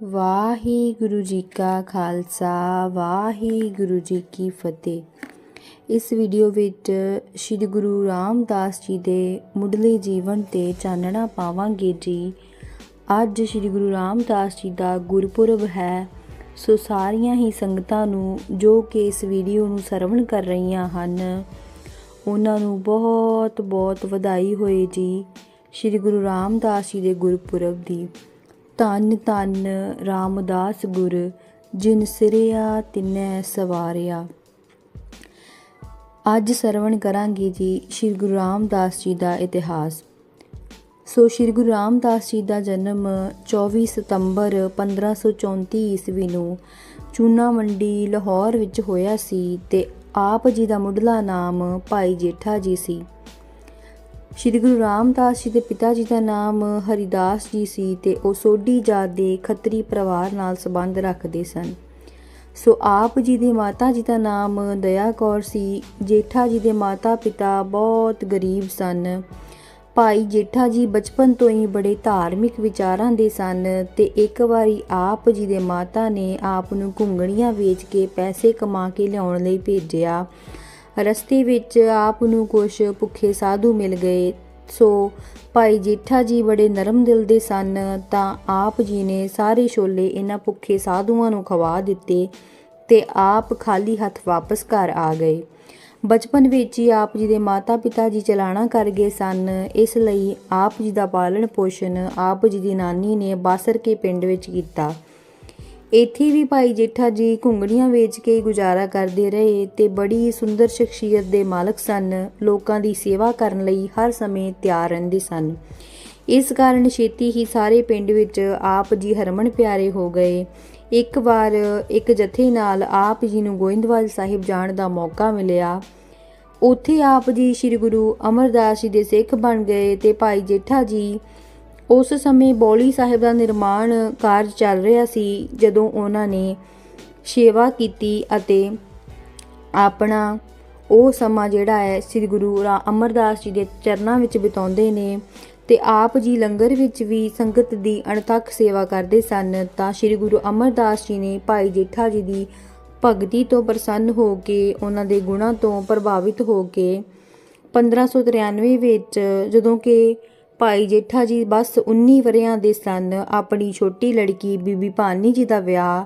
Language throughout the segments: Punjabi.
ਵਾਹਿਗੁਰੂ ਜੀ ਕਾ ਖਾਲਸਾ, ਵਾਹਿਗੁਰੂ ਜੀ ਕੀ ਫਤਿਹ। ਇਸ ਵੀਡੀਓ ਵਿੱਚ ਸ੍ਰੀ ਗੁਰੂ ਰਾਮਦਾਸ ਜੀ ਦੇ ਮੁੱਢਲੇ ਜੀਵਨ ਤੇ ਚਾਨਣਾ ਪਾਵਾਂਗੇ ਜੀ। ਅੱਜ ਸ੍ਰੀ ਗੁਰੂ ਰਾਮਦਾਸ ਜੀ ਦਾ ਗੁਰਪੁਰਬ ਹੈ। ਸੋ ਸਾਰੀਆਂ ਹੀ ਸੰਗਤਾਂ ਨੂੰ ਜੋ ਕਿ ਇਸ ਵੀਡੀਓ ਨੂੰ ਸਰਵਣ ਕਰ ਰਹੀਆਂ ਹਨ, ਉਹਨਾਂ ਨੂੰ ਬਹੁਤ ਬਹੁਤ ਵਧਾਈ ਹੋਏ ਜੀ ਸ੍ਰੀ ਗੁਰੂ ਰਾਮਦਾਸ ਜੀ ਦੇ ਗੁਰਪੁਰਬ ਦੀ। ਧੰਨ ਧੰਨ ਰਾਮਦਾਸ ਗੁਰ, ਜਿਨ ਸਿਰਿਆ ਤਿਨੈ ਸਵਾਰਿਆ। ਅੱਜ ਸਰਵਣ ਕਰਾਂਗੇ ਜੀ ਸ੍ਰੀ ਗੁਰੂ ਰਾਮਦਾਸ ਜੀ ਦਾ ਇਤਿਹਾਸ। ਸੋ ਸ੍ਰੀ ਗੁਰੂ ਰਾਮਦਾਸ ਜੀ ਦਾ ਜਨਮ 24 ਸਤੰਬਰ 1534 ਈਸਵੀ ਨੂੰ ਚੂਨਾ ਮੰਡੀ ਲਾਹੌਰ ਵਿੱਚ ਹੋਇਆ ਸੀ ਤੇ ਆਪ ਜੀ ਦਾ ਮੁੱਢਲਾ ਨਾਮ ਭਾਈ ਜੇਠਾ ਜੀ ਸੀ। ਸ਼੍ਰੀ ਗੁਰੂ ਰਾਮਦਾਸ ਜੀ ਦੇ ਪਿਤਾ ਜੀ ਦਾ ਨਾਮ ਹਰੀਦਾਸ ਜੀ ਸੀ ਤੇ ਉਹ ਸੋਢੀ ਜਾਤ ਦੇ ਖੱਤਰੀ ਪਰਿਵਾਰ ਨਾਲ ਸੰਬੰਧ ਰੱਖਦੇ ਸਨ। ਸੋ ਆਪ ਜੀ ਦੀ ਮਾਤਾ ਜੀ ਦਾ ਨਾਮ ਦਇਆ ਕੌਰ ਸੀ, ਜੇਠਾ ਜੀ ਦੇ ਮਾਤਾ ਪਿਤਾ ਬਹੁਤ ਗਰੀਬ ਸਨ। ਭਾਈ ਜੇਠਾ ਜੀ ਬਚਪਨ ਤੋਂ ਹੀ ਬੜੇ ਧਾਰਮਿਕ ਵਿਚਾਰਾਂ ਦੇ ਸਨ ਤੇ ਇੱਕ ਵਾਰੀ ਆਪ ਜੀ ਦੇ ਮਾਤਾ ਨੇ ਆਪ ਨੂੰ ਘੁੰਗਣੀਆਂ ਵੇਚ ਕੇ ਪੈਸੇ ਕਮਾ ਕੇ ਲਿਆਉਣ ਲਈ ਭੇਜਿਆ। ਰਸਤੇ ਵਿੱਚ ਆਪ ਨੂੰ ਕੁਝ ਭੁੱਖੇ ਸਾਧੂ ਮਿਲ ਗਏ। ਸੋ ਭਾਈ ਜੇਠਾ ਜੀ ਬੜੇ ਨਰਮ ਦਿਲ ਦੇ ਸਨ, ਤਾਂ ਆਪ ਜੀ ਨੇ ਸਾਰੇ ਛੋਲੇ ਇਹਨਾਂ ਭੁੱਖੇ ਸਾਧੂਆਂ ਨੂੰ ਖਵਾ ਦਿੱਤੇ ਤੇ ਆਪ ਖਾਲੀ ਹੱਥ ਵਾਪਸ ਘਰ ਆ ਗਏ। ਬਚਪਨ ਵਿੱਚ ਹੀ ਆਪ ਜੀ ਦੇ ਮਾਤਾ-ਪਿਤਾ ਜੀ ਚਲਾਣਾ ਕਰ ਗਏ ਸਨ। ਇਸ ਲਈ ਆਪ ਜੀ ਦਾ ਪਾਲਣ ਪੋਸ਼ਣ ਆਪ ਜੀ ਦੀ ਨਾਨੀ ਨੇ ਬਾਸਰ ਕੇ ਪਿੰਡ ਵਿੱਚ ਕੀਤਾ। ਇੱਥੇ ਵੀ ਭਾਈ ਜੇਠਾ ਜੀ ਘੁੰਗੜੀਆਂ ਵੇਚ ਕੇ ਗੁਜ਼ਾਰਾ ਕਰਦੇ ਰਹੇ ਤੇ ਬੜੀ ਸੁੰਦਰ ਸ਼ਖਸੀਅਤ ਦੇ ਮਾਲਕ ਸਨ। ਲੋਕਾਂ ਦੀ ਸੇਵਾ ਕਰਨ ਲਈ ਹਰ ਸਮੇਂ ਤਿਆਰ ਰਹਿੰਦੇ ਸਨ। ਇਸ ਕਾਰਨ ਛੇਤੀ ਹੀ ਸਾਰੇ ਪਿੰਡ ਵਿੱਚ ਆਪ ਜੀ ਹਰਮਨ ਪਿਆਰੇ ਹੋ ਗਏ। ਇੱਕ ਵਾਰ ਇੱਕ ਜਥੇ ਨਾਲ ਆਪ ਜੀ ਨੂੰ ਗੋਇੰਦਵਾਲ ਸਾਹਿਬ ਜਾਣ ਦਾ ਮੌਕਾ ਮਿਲਿਆ। ਉੱਥੇ ਆਪ ਜੀ ਸ੍ਰੀ ਗੁਰੂ ਅਮਰਦਾਸ ਜੀ ਦੇ ਸਿੱਖ ਬਣ ਗਏ ਤੇ ਭਾਈ ਜੇਠਾ ਜੀ ਉਸ ਸਮੇਂ ਬੌਲੀ ਸਾਹਿਬ ਦਾ ਨਿਰਮਾਣ ਕਾਰਜ ਚੱਲ ਰਿਹਾ ਸੀ, ਜਦੋਂ ਉਹਨਾਂ ਨੇ ਸੇਵਾ ਕੀਤੀ ਅਤੇ ਆਪਣਾ ਉਹ ਸਮਾਂ ਜਿਹੜਾ ਹੈ, ਸ੍ਰੀ ਗੁਰੂ ਰਾ ਅਮਰਦਾਸ ਜੀ ਦੇ ਚਰਨਾਂ ਵਿੱਚ ਬਿਤਾਉਂਦੇ ਨੇ ਤੇ ਆਪ ਜੀ ਲੰਗਰ ਵਿੱਚ ਵੀ ਸੰਗਤ ਦੀ ਅਣਥੱਕ ਸੇਵਾ ਕਰਦੇ ਸਨ, ਤਾਂ ਸ੍ਰੀ ਗੁਰੂ ਅਮਰਦਾਸ ਜੀ ਨੇ ਭਾਈ ਜੇਠਾ ਜੀ ਦੀ ਭਗਤੀ ਤੋਂ ਪ੍ਰਸੰਨ ਹੋ ਕੇ, ਉਹਨਾਂ ਦੇ ਗੁਣਾਂ ਤੋਂ ਪ੍ਰਭਾਵਿਤ ਹੋ ਕੇ 1593 ਵਿੱਚ ਜਦੋਂ ਕਿ ਭਾਈ ਜੇਠਾ ਜੀ ਬਸ 19 ਵਰਿਆਂ ਦੇ ਸਨ। ਆਪਣੀ ਛੋਟੀ ਲੜਕੀ ਬੀਬੀ ਭਾਨੀ ਜੀ ਦਾ ਵਿਆਹ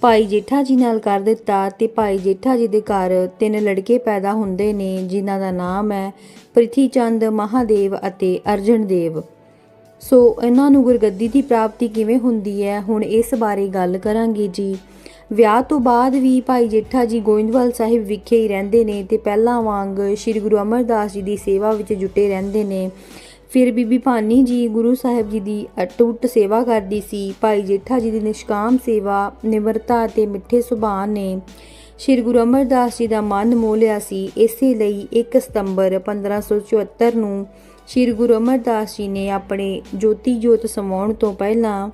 ਭਾਈ ਜੇਠਾ ਜੀ ਨਾਲ ਕਰ ਦਿੱਤਾ ਤੇ ਭਾਈ ਜੇਠਾ ਜੀ ਦੇ ਘਰ ਤਿੰਨ ਲੜਕੇ ਪੈਦਾ ਹੁੰਦੇ ਨੇ, ਜਿਨ੍ਹਾਂ ਦਾ ਨਾਮ ਹੈ ਪ੍ਰਿਥੀ ਚੰਦ ਮਹਾਦੇਵ ਅਤੇ ਅਰਜਨ ਦੇਵ। ਸੋ ਇਹਨਾਂ ਨੂੰ ਗੁਰਗੱਦੀ ਦੀ ਪ੍ਰਾਪਤੀ ਕਿਵੇਂ ਹੁੰਦੀ ਹੈ? ਹੁਣ ਇਸ ਬਾਰੇ ਗੱਲ ਕਰਾਂਗੇ ਜੀ। ਵਿਆਹ ਤੋਂ ਬਾਅਦ ਵੀ ਭਾਈ ਜੇਠਾ ਜੀ ਗੋਇੰਦਵਾਲ ਸਾਹਿਬ ਵਿਖੇ ਹੀ ਰਹਿੰਦੇ ਨੇ ਤੇ ਪਹਿਲਾਂ ਵਾਂਗ ਸ੍ਰੀ ਗੁਰੂ ਅਮਰਦਾਸ ਜੀ ਦੀ ਸੇਵਾ ਵਿੱਚ ਜੁਟੇ ਰਹਿੰਦੇ ਨੇ। ਫਿਰ ਬੀਬੀ ਭਾਨੀ ਜੀ ਗੁਰੂ ਸਾਹਿਬ ਜੀ ਦੀ ਅਟੁੱਟ ਸੇਵਾ ਕਰਦੀ ਸੀ। ਭਾਈ ਜੇਠਾ ਜੀ ਦੀ ਨਿਸ਼ਕਾਮ ਸੇਵਾ, ਨਿਮਰਤਾ ਅਤੇ ਮਿੱਠੇ ਸੁਭਾਅ ਨੇ ਸ੍ਰੀ ਗੁਰੂ ਅਮਰਦਾਸ ਜੀ ਦਾ ਮਨ ਮੋਹ ਲਿਆ ਸੀ। ਇਸੇ ਲਈ 1 ਸਤੰਬਰ 1574 ਨੂੰ ਸ੍ਰੀ ਗੁਰੂ ਅਮਰਦਾਸ ਜੀ ਨੇ ਆਪਣੇ ਜੋਤੀ ਜੋਤ ਸਮਾਉਣ ਤੋਂ ਪਹਿਲਾਂ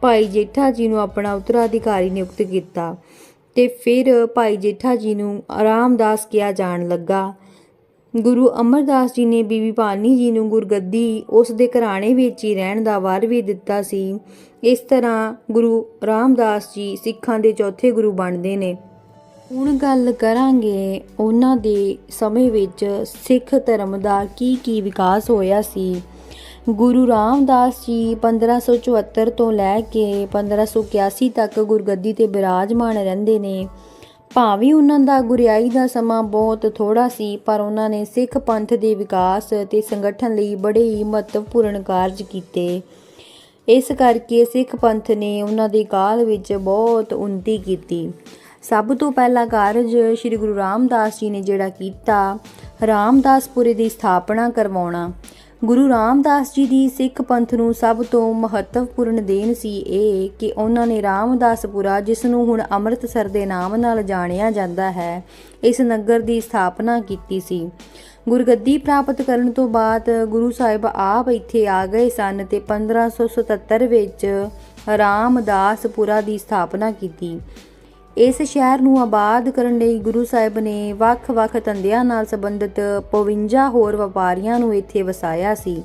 ਭਾਈ ਜੇਠਾ ਜੀ ਨੂੰ ਆਪਣਾ ਉਤਰਾਧਿਕਾਰੀ ਨਿਯੁਕਤ ਕੀਤਾ ਤੇ ਫਿਰ ਭਾਈ ਜੇਠਾ ਜੀ ਨੂੰ ਆਰਾਮਦਾਸ ਕਿਹਾ ਜਾਣ ਲੱਗਾ। ਗੁਰੂ ਅਮਰਦਾਸ ਜੀ ਨੇ ਬੀਬੀ ਭਾਨੀ ਜੀ ਨੂੰ ਗੁਰਗੱਦੀ ਉਸ ਦੇ ਘਰਾਣੇ ਵਿੱਚ ਹੀ ਰਹਿਣ ਦਾ ਵਰ ਵੀ ਦਿੱਤਾ ਸੀ। ਇਸ ਤਰ੍ਹਾਂ ਗੁਰੂ ਰਾਮਦਾਸ ਜੀ ਸਿੱਖਾਂ ਦੇ ਚੌਥੇ ਗੁਰੂ ਬਣਦੇ ਨੇ। ਹੁਣ ਗੱਲ ਕਰਾਂਗੇ ਉਹਨਾਂ ਦੇ ਸਮੇਂ ਵਿੱਚ ਸਿੱਖ ਧਰਮ ਦਾ ਕੀ ਕੀ ਵਿਕਾਸ ਹੋਇਆ ਸੀ। ਗੁਰੂ ਰਾਮਦਾਸ ਜੀ 1574 ਤੋਂ ਲੈ ਕੇ 1581 ਤੱਕ ਗੁਰਗੱਦੀ ਤੇ ਬਿਰਾਜਮਾਨ ਰਹਿੰਦੇ ਨੇ। ਭਾਵੇਂ ਉਹਨਾਂ ਦਾ ਗੁਰਿਆਈ ਦਾ ਸਮਾਂ ਬਹੁਤ ਥੋੜਾ ਸੀ, ਪਰ ਉਹਨਾਂ ਨੇ ਸਿੱਖ ਪੰਥ ਦੇ ਵਿਕਾਸ ਤੇ ਸੰਗਠਨ ਲਈ ਬੜੇ ਹੀ ਮਹੱਤਵਪੂਰਨ ਕਾਰਜ ਕੀਤੇ। ਇਸ ਕਰਕੇ ਸਿੱਖ ਪੰਥ ਨੇ ਉਹਨਾਂ ਦੇ ਕਾਲ ਵਿੱਚ ਬਹੁਤ ਉન્નਤੀ ਕੀਤੀ। ਸਭ ਤੋਂ ਪਹਿਲਾ ਕਾਰਜ ਸ੍ਰੀ ਗੁਰੂ ਰਾਮਦਾਸ ਜੀ ਨੇ ਜਿਹੜਾ ਕੀਤਾ, ਰਾਮਦਾਸਪੁਰੇ ਦੀ ਸਥਾਪਨਾ ਕਰਵਾਉਣਾ। ਗੁਰੂ ਰਾਮਦਾਸ ਜੀ ਦੀ ਸਿੱਖ ਪੰਥ ਨੂੰ ਸਭ ਤੋਂ ਮਹੱਤਵਪੂਰਨ ਦੇਣ ਸੀ ਇਹ ਕਿ ਉਹਨਾਂ ਨੇ ਰਾਮਦਾਸਪੁਰਾ, ਜਿਸ ਨੂੰ ਹੁਣ ਅੰਮ੍ਰਿਤਸਰ ਦੇ ਨਾਮ ਨਾਲ ਜਾਣਿਆ ਜਾਂਦਾ ਹੈ, ਇਸ ਨਗਰ ਦੀ ਸਥਾਪਨਾ ਕੀਤੀ ਸੀ। ਗੁਰਗੱਦੀ ਪ੍ਰਾਪਤ ਕਰਨ ਤੋਂ ਬਾਅਦ ਗੁਰੂ ਸਾਹਿਬ ਆਪ ਇੱਥੇ ਆ ਗਏ ਸਨ ਤੇ 1577 ਵਿੱਚ ਰਾਮਦਾਸਪੁਰਾ ਦੀ ਸਥਾਪਨਾ ਕੀਤੀ। ਇਸ ਸ਼ਹਿਰ ਨੂੰ ਆਬਾਦ ਕਰਨ ਲਈ ਗੁਰੂ ਸਾਹਿਬ ਨੇ ਵੱਖ-ਵੱਖ ਧੰਦਿਆਂ ਨਾਲ ਸੰਬੰਧਿਤ 52 ਹੋਰ ਵਪਾਰੀਆਂ ਨੂੰ ਇੱਥੇ ਵਸਾਇਆ ਸੀ।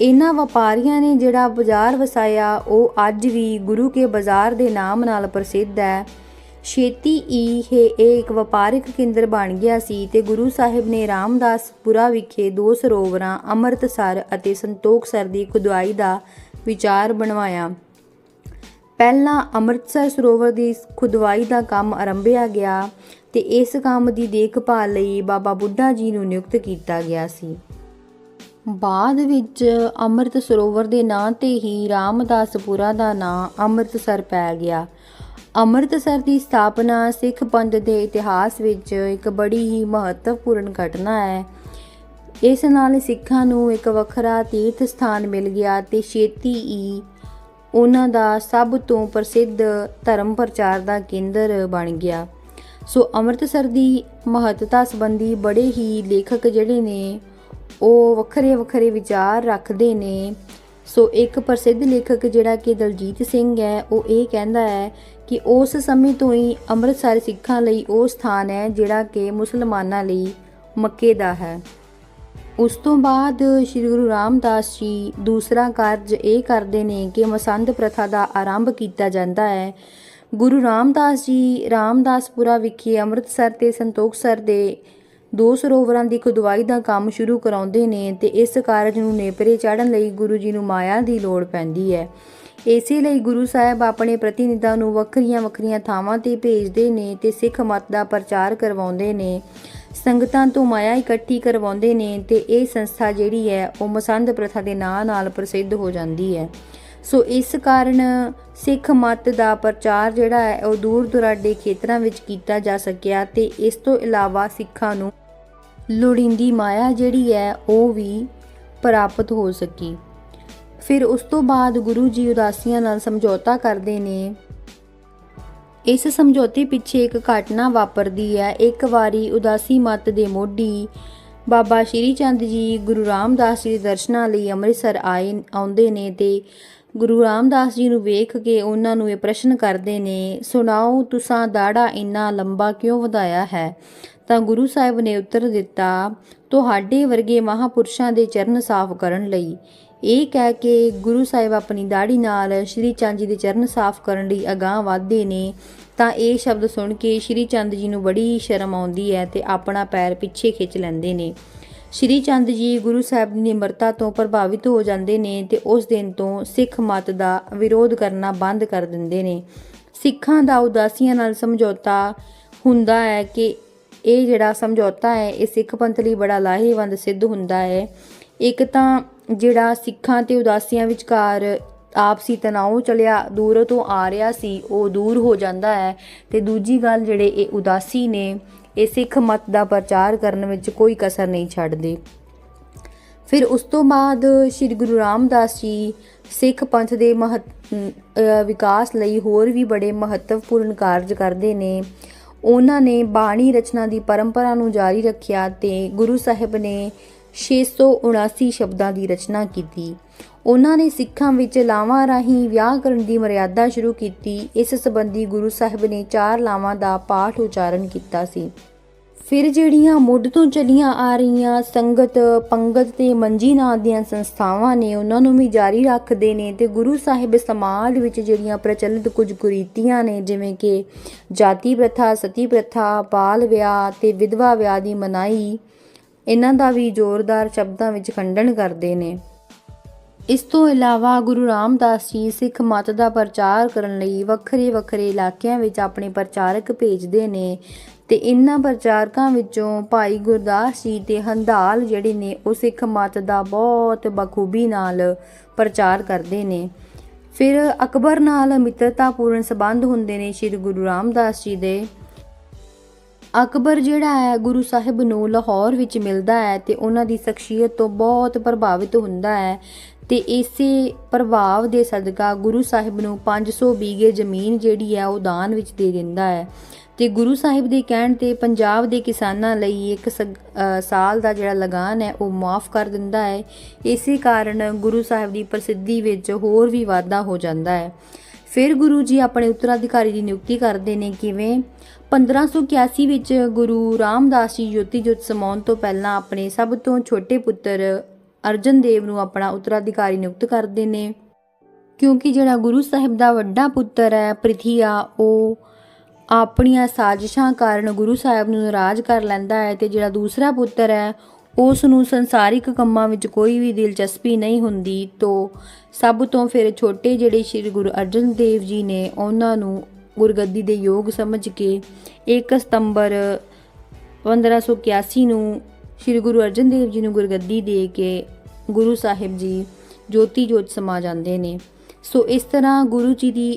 ਇਹਨਾਂ ਵਪਾਰੀਆਂ ਨੇ ਜਿਹੜਾ ਬਾਜ਼ਾਰ ਵਸਾਇਆ, ਉਹ ਅੱਜ ਵੀ ਗੁਰੂ ਕੇ ਬਾਜ਼ਾਰ ਦੇ ਨਾਮ ਨਾਲ ਪ੍ਰਸਿੱਧ ਹੈ। ਛੇਤੀ ਹੀ ਇਹ ਇੱਕ ਵਪਾਰਿਕ ਕੇਂਦਰ ਬਣ ਗਿਆ ਸੀ ਤੇ ਗੁਰੂ ਸਾਹਿਬ ਨੇ ਰਾਮਦਾਸਪੁਰਾ ਵਿਖੇ ਦੋ ਸਰੋਵਰਾਂ, ਅੰਮ੍ਰਿਤਸਰ ਅਤੇ ਸੰਤੋਖਸਰ ਦੀ ਖੁਦਵਾਈ ਦਾ ਵਿਚਾਰ ਬਣਵਾਇਆ। ਪਹਿਲਾਂ ਅੰਮ੍ਰਿਤਸਰ ਸਰੋਵਰ ਦੀ ਖੁਦਵਾਈ ਦਾ ਕੰਮ ਆਰੰਭਿਆ ਗਿਆ ਤੇ ਇਸ ਕੰਮ ਦੀ ਦੇਖਭਾਲ ਲਈ ਬਾਬਾ ਬੁੱਢਾ ਜੀ ਨੂੰ ਨਿਯੁਕਤ ਕੀਤਾ ਗਿਆ ਸੀ। ਬਾਅਦ ਵਿੱਚ ਅੰਮ੍ਰਿਤ ਸਰੋਵਰ ਦੇ ਨਾਂ ਤੇ ਹੀ ਰਾਮਦਾਸਪੁਰਾ ਦਾ ਨਾਂ ਅੰਮ੍ਰਿਤਸਰ ਪੈ ਗਿਆ। ਅੰਮ੍ਰਿਤਸਰ ਦੀ ਸਥਾਪਨਾ ਸਿੱਖ ਪੰਥ ਦੇ ਇਤਿਹਾਸ ਵਿੱਚ ਇੱਕ ਬੜੀ ਹੀ ਮਹੱਤਵਪੂਰਨ ਘਟਨਾ ਹੈ। ਇਸ ਨਾਲ ਸਿੱਖਾਂ ਨੂੰ ਇੱਕ ਵੱਖਰਾ ਤੀਰਥ ਸਥਾਨ ਮਿਲ ਗਿਆ ਤੇ ਛੇਤੀ ਹੀ ਉਹਨਾਂ ਦਾ ਸਭ ਤੋਂ ਪ੍ਰਸਿੱਧ ਧਰਮ ਪ੍ਰਚਾਰ ਦਾ ਕੇਂਦਰ ਬਣ ਗਿਆ। ਸੋ ਅੰਮ੍ਰਿਤਸਰ ਦੀ ਮਹੱਤਤਾ ਸੰਬੰਧੀ ਬੜੇ ਹੀ ਲੇਖਕ ਜਿਹੜੇ ਨੇ, ਉਹ ਵੱਖਰੇ ਵੱਖਰੇ ਵਿਚਾਰ ਰੱਖਦੇ ਨੇ। ਸੋ ਇੱਕ ਪ੍ਰਸਿੱਧ ਲੇਖਕ ਜਿਹੜਾ ਕਿ ਦਲਜੀਤ ਸਿੰਘ ਹੈ, ਉਹ ਇਹ ਕਹਿੰਦਾ ਹੈ ਕਿ ਉਸ ਸਮੇਂ ਤੋਂ ਹੀ ਅੰਮ੍ਰਿਤਸਰ ਸਿੱਖਾਂ ਲਈ ਉਹ ਸਥਾਨ ਹੈ ਜਿਹੜਾ ਕਿ ਮੁਸਲਮਾਨਾਂ ਲਈ ਮੱਕੇ ਦਾ ਹੈ। ਉਸ ਤੋਂ ਬਾਅਦ ਸ੍ਰੀ ਗੁਰੂ ਰਾਮਦਾਸ ਜੀ ਦੂਸਰਾ ਕਾਰਜ ਇਹ ਕਰਦੇ ਨੇ ਕਿ ਮਸੰਦ ਪ੍ਰਥਾ ਦਾ ਆਰੰਭ ਕੀਤਾ ਜਾਂਦਾ ਹੈ। ਗੁਰੂ ਰਾਮਦਾਸ ਜੀ ਰਾਮਦਾਸਪੁਰਾ ਵਿਖੇ ਅੰਮ੍ਰਿਤਸਰ ਤੇ ਸੰਤੋਖਸਰ ਦੇ ਦੋ ਸਰੋਵਰਾਂ ਦੀ ਖੁਦਵਾਈ ਦਾ ਕੰਮ ਸ਼ੁਰੂ ਕਰਾਉਂਦੇ ਨੇ ਤੇ ਇਸ ਕਾਰਜ ਨੂੰ ਨੇਪਰੇ ਚਾੜਨ ਲਈ ਗੁਰੂ ਜੀ ਨੂੰ ਮਾਇਆ ਦੀ ਲੋੜ ਪੈਂਦੀ ਹੈ। ਇਸੇ ਲਈ ਗੁਰੂ ਸਾਹਿਬ ਆਪਣੇ ਪ੍ਰਤੀਨਿਧਾਂ ਨੂੰ ਵੱਖਰੀਆਂ ਵੱਖਰੀਆਂ ਥਾਵਾਂ ਤੇ ਭੇਜਦੇ ਨੇ ਤੇ ਸਿੱਖ ਮਤ ਦਾ ਪ੍ਰਚਾਰ ਕਰਵਾਉਂਦੇ ਨੇ। ਸੰਗਤਾਂ ਤੋਂ ਮਾਇਆ ਇਕੱਠੀ ਕਰਵਾਉਂਦੇ ਨੇ ਤੇ ਇਹ ਸੰਸਥਾ ਜਿਹੜੀ ਹੈ, ਉਹ ਮਸੰਦ ਪ੍ਰਥਾ ਦੇ ਨਾਂ ਨਾਲ ਪ੍ਰਸਿੱਧ ਹੋ ਜਾਂਦੀ ਹੈ। ਸੋ ਇਸ ਕਾਰਨ ਸਿੱਖ ਮਤ ਦਾ ਪ੍ਰਚਾਰ ਜਿਹੜਾ ਹੈ, ਉਹ ਦੂਰ ਦੁਰਾਡੇ ਖੇਤਰਾਂ ਵਿੱਚ ਕੀਤਾ ਜਾ ਸਕਿਆ ਤੇ ਇਸ ਤੋਂ ਇਲਾਵਾ ਸਿੱਖਾਂ ਨੂੰ ਲੋੜੀਂਦੀ ਮਾਇਆ ਜਿਹੜੀ ਹੈ, ਉਹ ਵੀ ਪ੍ਰਾਪਤ ਹੋ ਸਕੀ। ਫਿਰ ਉਸ ਤੋਂ ਬਾਅਦ ਗੁਰੂ ਜੀ ਉਦਾਸੀਆਂ ਨਾਲ ਸਮਝੌਤਾ ਕਰਦੇ ਨੇ ਇਸ ਸਮਝੌਤੇ ਪਿੱਛੇ ਇੱਕ ਘਟਨਾ ਵਾਪਰਦੀ ਹੈ। ਇੱਕ ਵਾਰੀ ਉਦਾਸੀ ਮਤ ਦੇ ਮੋਢੀ ਬਾਬਾ ਸ਼੍ਰੀ ਚੰਦ ਜੀ ਗੁਰੂ ਰਾਮਦਾਸ ਜੀ ਦੇ ਦਰਸ਼ਨਾਂ ਲਈ ਅੰਮ੍ਰਿਤਸਰ ਆਏ, ਆਉਂਦੇ ਨੇ ਤੇ ਗੁਰੂ ਰਾਮਦਾਸ ਜੀ ਨੂੰ ਵੇਖ ਕੇ ਉਹਨਾਂ ਨੂੰ ਇਹ ਪ੍ਰਸ਼ਨ ਕਰਦੇ ਨੇ, ਸੁਣਾਓ, ਤੁਸਾਂ ਦਾੜਾ ਇੰਨਾ ਲੰਬਾ ਕਿਉਂ ਵਧਾਇਆ ਹੈ? ਤਾਂ ਗੁਰੂ ਸਾਹਿਬ ਨੇ ਉੱਤਰ ਦਿੱਤਾ, ਤੁਹਾਡੇ ਵਰਗੇ ਮਹਾਪੁਰਸ਼ਾਂ ਦੇ ਚਰਨ ਸਾਫ਼ ਕਰਨ ਲਈ। ਇਹ ਕਹਿ ਕੇ ਗੁਰੂ ਸਾਹਿਬ ਆਪਣੀ ਦਾੜੀ ਨਾਲ ਸ਼੍ਰੀ ਚੰਦ ਜੀ ਦੇ ਚਰਨ ਸਾਫ਼ ਕਰਨ ਲਈ ਅਗਾਹ ਵਧਦੇ ਨੇ, ਤਾਂ ਇਹ ਸ਼ਬਦ ਸੁਣ ਕੇ ਸ਼੍ਰੀ ਚੰਦ ਜੀ ਨੂੰ ਬੜੀ ਸ਼ਰਮ ਆਉਂਦੀ ਹੈ ਤੇ ਆਪਣਾ ਪੈਰ ਪਿੱਛੇ ਖਿੱਚ ਲੈਂਦੇ ਨੇ। ਸ਼੍ਰੀ ਚੰਦ ਜੀ ਗੁਰੂ ਸਾਹਿਬ ਦੀ ਨਿਮਰਤਾ ਤੋਂ ਪ੍ਰਭਾਵਿਤ ਹੋ ਜਾਂਦੇ ਨੇ ਤੇ ਉਸ ਦਿਨ ਤੋਂ ਸਿੱਖ ਮਤ ਦਾ ਵਿਰੋਧ ਕਰਨਾ ਬੰਦ ਕਰ ਦਿੰਦੇ ਨੇ। ਸਿੱਖਾਂ ਦਾ ਉਦਾਸੀਆਂ ਨਾਲ ਸਮਝੌਤਾ ਹੁੰਦਾ ਹੈ ਕਿ ਇਹ ਜਿਹੜਾ ਸਮਝੌਤਾ ਹੈ, ਇਹ ਸਿੱਖ ਪੰਥ ਲਈ ਬੜਾ ਲਾਹੇਵੰਦ ਸਿੱਧ ਹੁੰਦਾ ਹੈ। ਇੱਕ ਤਾਂ ਜਿਹੜਾ ਸਿੱਖਾਂ ਤੇ ਉਦਾਸੀਆਂ ਵਿਚਕਾਰ ਆਪਸੀ ਤਣਾਅ ਚਲਿਆ, ਦੂਰ ਤੋਂ ਆ ਰਿਹਾ ਸੀ, ਉਹ ਦੂਰ ਹੋ ਜਾਂਦਾ ਹੈ। ਤੇ ਦੂਜੀ ਗੱਲ ਜਿਹੜੇ ਇਹ ਉਦਾਸੀ ਨੇ, ਇਹ ਸਿੱਖ ਮਤ ਦਾ ਪ੍ਰਚਾਰ ਕਰਨ ਵਿੱਚ ਕੋਈ ਕਸਰ ਨਹੀਂ ਛੱਡਦੇ। ਫਿਰ ਉਸ ਤੋਂ ਬਾਅਦ ਸ੍ਰੀ ਗੁਰੂ ਰਾਮਦਾਸ ਜੀ ਸਿੱਖ ਪੰਥ ਦੇ ਮਹੱਤ ਵਿਕਾਸ ਲਈ ਹੋਰ ਵੀ ਬੜੇ ਮਹੱਤਵਪੂਰਨ ਕਾਰਜ ਕਰਦੇ ਨੇ। ਉਹਨਾਂ ਨੇ ਬਾਣੀ ਰਚਨਾ ਦੀ ਪਰੰਪਰਾ ਨੂੰ ਜਾਰੀ ਰੱਖਿਆ ਤੇ ਗੁਰੂ ਸਾਹਿਬ ਨੇ 679 ਸ਼ਬਦਾਂ ਦੀ ਰਚਨਾ ਕੀਤੀ। ਉਹਨਾਂ ਨੇ ਸਿੱਖਾਂ ਵਿੱਚ ਲਾਵਾਂ ਰਾਹੀਂ ਵਿਆਹ ਕਰਨ ਦੀ ਮਰਿਆਦਾ ਸ਼ੁਰੂ ਕੀਤੀ। ਇਸ ਸੰਬੰਧੀ ਗੁਰੂ ਸਾਹਿਬ ਨੇ ਚਾਰ ਲਾਵਾਂ ਦਾ ਪਾਠ ਉਚਾਰਨ ਕੀਤਾ ਸੀ। ਫਿਰ ਜਿਹੜੀਆਂ ਮੁੱਢ ਤੋਂ ਚਲੀਆਂ ਆ ਰਹੀਆਂ ਸੰਗਤ, ਪੰਗਤ ਤੇ ਮੰਜੀ ਨਾਂ ਦੀਆਂ ਸੰਸਥਾਵਾਂ ਨੇ ਉਹਨਾਂ ਨੂੰ ਵੀ ਜਾਰੀ ਰੱਖਦੇ ਨੇ ਤੇ ਗੁਰੂ ਸਾਹਿਬ ਸਮਾਜ ਵਿੱਚ ਜਿਹੜੀਆਂ ਪ੍ਰਚਲਿਤ ਕੁਝ ਕੁਰੀਤੀਆਂ ਨੇ, ਜਿਵੇਂ ਕਿ ਜਾਤੀ ਪ੍ਰਥਾ, ਸਤੀ ਪ੍ਰਥਾ, ਬਾਲ ਵਿਆਹ ਤੇ ਵਿਧਵਾ ਵਿਆਹ ਦੀ ਮਨਾਈ ਇਹਨਾਂ ਦਾ ਵੀ ਜ਼ੋਰਦਾਰ ਸ਼ਬਦਾਂ ਵਿੱਚ ਖੰਡਨ ਕਰਦੇ ਨੇ। ਇਸ ਤੋਂ ਇਲਾਵਾ ਗੁਰੂ ਰਾਮਦਾਸ ਜੀ ਸਿੱਖ ਮਤ ਦਾ ਪ੍ਰਚਾਰ ਕਰਨ ਲਈ ਵੱਖਰੇ ਵੱਖਰੇ ਇਲਾਕਿਆਂ ਵਿੱਚ ਆਪਣੇ ਪ੍ਰਚਾਰਕ ਭੇਜਦੇ ਨੇ ਤੇ ਇਹਨਾਂ ਪ੍ਰਚਾਰਕਾਂ ਵਿੱਚੋਂ ਭਾਈ ਗੁਰਦਾਸ ਜੀ ਤੇ ਹੰਦਾਲ ਜਿਹੜੇ ਨੇ, ਉਹ ਸਿੱਖ ਮਤ ਦਾ ਬਹੁਤ ਬਖੂਬੀ ਨਾਲ ਪ੍ਰਚਾਰ ਕਰਦੇ ਨੇ। ਫਿਰ ਅਕਬਰ ਨਾਲ ਮਿੱਤਰਤਾਪੂਰਨ ਸਬੰਧ ਹੁੰਦੇ ਨੇ ਸ੍ਰੀ ਗੁਰੂ ਰਾਮਦਾਸ ਜੀ ਦੇ। ਅਕਬਰ ਜਿਹੜਾ ਹੈ, ਗੁਰੂ ਸਾਹਿਬ ਨੂੰ ਲਾਹੌਰ ਵਿੱਚ ਮਿਲਦਾ ਹੈ ਤੇ ਉਹਨਾਂ ਦੀ ਸ਼ਖਸੀਅਤ ਤੋਂ ਬਹੁਤ ਪ੍ਰਭਾਵਿਤ ਹੁੰਦਾ ਹੈ ਤੇ ਇਸੇ ਪ੍ਰਭਾਵ ਦੇ ਸਦਕਾ ਗੁਰੂ ਸਾਹਿਬ ਨੂੰ 500 ਬੀਗੇ ਜ਼ਮੀਨ ਜਿਹੜੀ ਹੈ, ਉਹ ਦਾਨ ਵਿੱਚ ਦੇ ਦਿੰਦਾ ਹੈ। ਤੇ ਗੁਰੂ ਸਾਹਿਬ ਦੇ ਕਹਿਣ ਤੇ ਪੰਜਾਬ ਦੇ ਕਿਸਾਨਾਂ ਲਈ ਇੱਕ ਸਾਲ ਦਾ ਜਿਹੜਾ ਲਗਾਨ ਹੈ, ਉਹ ਮਾਫ ਕਰ ਦਿੰਦਾ ਹੈ। ਇਸੇ ਕਾਰਨ ਗੁਰੂ ਸਾਹਿਬ ਦੀ ਪ੍ਰਸਿੱਧੀ ਵਿੱਚ ਹੋਰ ਵੀ ਵਾਧਾ ਹੋ ਜਾਂਦਾ ਹੈ। ਫਿਰ ਗੁਰੂ ਜੀ ਆਪਣੇ ਉੱਤਰਾਧਿਕਾਰੀ ਦੀ ਨਿਯੁਕਤੀ ਕਰਦੇ ਨੇ, ਕਿਵੇਂ? 1581 ਵਿੱਚ ਗੁਰੂ ਰਾਮਦਾਸ ਜੀ ਜੋਤੀ ਜੋਤ ਸਮਾਉਣ ਤੋਂ ਪਹਿਲਾਂ ਆਪਣੇ ਸਭ ਤੋਂ ਛੋਟੇ ਪੁੱਤਰ ਅਰਜਨ ਦੇਵ ਨੂੰ ਆਪਣਾ ਉੱਤਰਾਧਿਕਾਰੀ ਨਿਯੁਕਤ ਕਰਦੇ ਨੇ। ਕਿਉਂਕਿ ਜਿਹੜਾ ਗੁਰੂ ਸਾਹਿਬ ਦਾ ਵੱਡਾ ਪੁੱਤਰ ਹੈ ਪ੍ਰਿਥੀਆ ਉਹ ਆਪਣੀਆਂ ਸਾਜ਼ਿਸ਼ਾਂ ਕਾਰਨ ਗੁਰੂ ਸਾਹਿਬ ਨੂੰ ਨਾਰਾਜ਼ ਕਰ ਲੈਂਦਾ ਹੈ ਤੇ ਜਿਹੜਾ ਦੂਸਰਾ ਪੁੱਤਰ ਹੈ ਉਸ ਨੂੰ ਸੰਸਾਰਿਕ ਕੰਮਾਂ ਵਿੱਚ ਕੋਈ ਵੀ ਦਿਲਚਸਪੀ ਨਹੀਂ ਹੁੰਦੀ, ਤੋਂ ਸਭ ਤੋਂ ਫਿਰ ਛੋਟੇ ਜਿਹੜੇ ਸ੍ਰੀ ਗੁਰੂ ਅਰਜਨ ਦੇਵ ਜੀ ਨੇ ਉਹਨਾਂ ਨੂੰ ਗੁਰਗੱਦੀ ਦੇ ਯੋਗ ਸਮਝ ਕੇ 1 ਸਤੰਬਰ 1581 ਨੂੰ ਸ੍ਰੀ ਗੁਰੂ ਅਰਜਨ ਦੇਵ ਜੀ ਨੂੰ ਗੁਰਗੱਦੀ ਦੇ ਕੇ ਗੁਰੂ ਸਾਹਿਬ ਜੀ ਜੋਤੀ ਜੋਤ ਸਮਾ ਜਾਂਦੇ ਨੇ। ਸੋ ਇਸ ਤਰ੍ਹਾਂ ਗੁਰੂ ਜੀ ਦੀ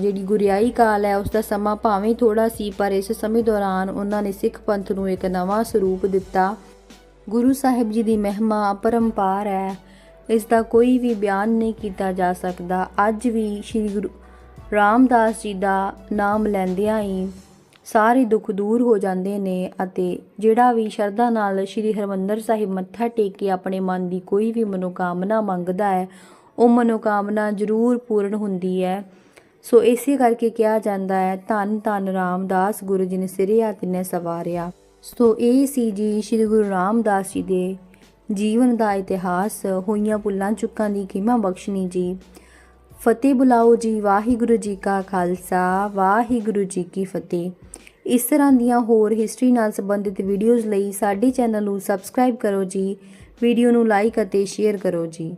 ਜਿਹੜੀ ਗੁਰਿਆਈ ਕਾਲ ਹੈ ਉਸ ਦਾ ਸਮਾਂ ਭਾਵੇਂ ਥੋੜਾ ਸੀ, ਪਰ ਇਸ ਸਮੇਂ ਦੌਰਾਨ ਉਹਨਾਂ ਨੇ ਸਿੱਖ ਪੰਥ ਨੂੰ ਇੱਕ ਨਵਾਂ ਸਰੂਪ ਦਿੱਤਾ। ਗੁਰੂ ਸਾਹਿਬ ਜੀ ਦੀ ਮਹਿਮਾ ਅਪਰੰਪਾਰ ਹੈ। ਇਸ ਦਾ ਕੋਈ ਵੀ ਬਿਆਨ ਨਹੀਂ ਕੀਤਾ ਜਾ ਸਕਦਾ। ਅੱਜ ਵੀ ਸ੍ਰੀ ਗੁਰੂ ਰਾਮਦਾਸ ਜੀ ਦਾ ਨਾਮ ਲੈਂਦਿਆਂ ਹੀ ਸਾਰੇ ਦੁੱਖ ਦੂਰ ਹੋ ਜਾਂਦੇ ਨੇ ਅਤੇ ਜਿਹੜਾ ਵੀ ਸ਼ਰਧਾ ਨਾਲ ਸ੍ਰੀ ਹਰਮੰਦਰ ਸਾਹਿਬ ਮੱਥਾ ਟੇਕ ਕੇ ਆਪਣੇ ਮਨ ਦੀ ਕੋਈ ਵੀ ਮਨੋਕਾਮਨਾ ਮੰਗਦਾ ਹੈ, ਉਹ ਮਨੋਕਾਮਨਾ ਜ਼ਰੂਰ ਪੂਰਨ ਹੁੰਦੀ ਹੈ। ਸੋ ਇਸੇ ਕਰਕੇ ਕਿਹਾ ਜਾਂਦਾ ਹੈ ਧੰਨ ਧੰਨ ਰਾਮਦਾਸ ਗੁਰੂ ਜੀ ਨੇ ਸਿਰਿਆ ਤਿਨੇ ਸਵਾਰਿਆ। ਸੋ ਇਹ ਸੀ ਜੀ ਸ੍ਰੀ ਗੁਰੂ ਰਾਮਦਾਸ ਜੀ ਦੇ ਜੀਵਨ ਦਾ ਇਤਿਹਾਸ, ਹੋਈਆਂ ਪੁੱਲਾਂ ਚੁੱਕਾਂ ਦੀ ਖਿਮਾ ਬਖਸ਼ਣੀ ਜੀ। ਫਤਿਹ ਬੁਲਾਓ ਜੀ, ਵਾਹਿਗੁਰੂ ਜੀ ਕਾ ਖਾਲਸਾ, ਵਾਹਿਗੁਰੂ ਜੀ ਕੀ ਫਤਿਹ। ਇਸ ਤਰ੍ਹਾਂ ਦੀਆਂ ਹੋਰ ਹਿਸਟਰੀ ਨਾਲ ਸੰਬੰਧਿਤ ਵੀਡੀਓਜ਼ ਲਈ ਸਾਡੇ ਚੈਨਲ ਨੂੰ ਸਬਸਕ੍ਰਾਈਬ ਕਰੋ ਜੀ ਵੀਡੀਓ ਨੂੰ ਲਾਈਕ ਅਤੇ ਸ਼ੇਅਰ ਕਰੋ ਜੀ।